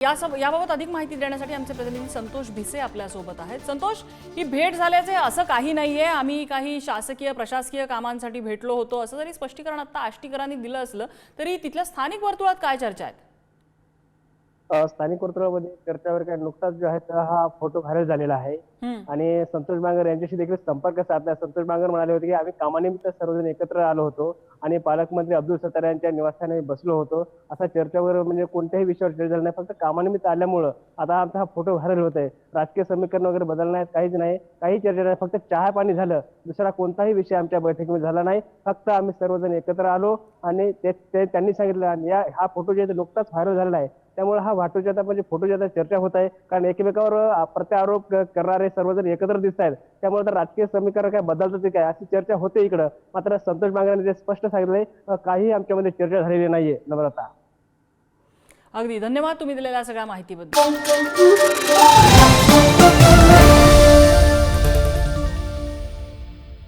या सब याबाबत अधिक माहिती देण्यासाठी आमचे प्रतिनिधी संतोष भिसे आपल्यासोबत आहेत. संतोष ही भेट झाल्याचे असं काही नाहीये. आम्ही काही शासकीय प्रशासकीय कामांसाठी भेटलो होतो. असं जरी स्पष्टीकरण आता आष्टीकरांनी दिलं असलं तरी तिथल्या स्थानिक वर्तुळात काय चर्चा आहेत? स्थानिक वर्तुळामध्ये चर्चावर काय नुकताच जो आहे हा फोटो व्हायरल झालेला आहे. आणि संतोष बांगर यांच्याशी देखील संपर्क साधला. संतोष बांगर म्हणाले होते की आम्ही कामानिमित्त सर्वजण एकत्र आलो होतो. आणि पालकमंत्री अब्दुल सत्तार यांच्या निवासस्थानी बसलो होतो. असा चर्चेवर म्हणजे कोणत्याही विषयावर चर्चा झाली नाही. फक्त कामानिमित्त आल्यामुळं आता आमचा हा फोटो व्हायरल होत आहे राजकीय समीकरण वगैरे बदलण्यात काहीच नाही. काही चर्चा नाही. फक्त चहा पाणी झालं. दुसरा कोणताही विषय आमच्या बैठकीमध्ये झाला नाही. फक्त आम्ही सर्वजण एकत्र आलो आणि ते त्यांनी सांगितलं आणि या हा फोटो जे नुकताच व्हायरल झालेला आहे. त्यामुळे हा वाटोच्या म्हणजे फोटोची चर्चा होत आहे. कारण एकमेकावर प्रत्यारोप करणारे सर्वजण एकत्र दिसत आहेत. त्यामुळे तर राजकीय समीकरण काय बदलतं ते काय? अशी चर्चा होते इकडं. मात्र संतोष बांगरांनी जे स्पष्ट सांगितलंय काही आमच्यामध्ये चर्चा झालेली नाहीये. नम्रता. अगदी. धन्यवाद तुम्ही दिलेल्या सगळ्या माहितीबद्दल.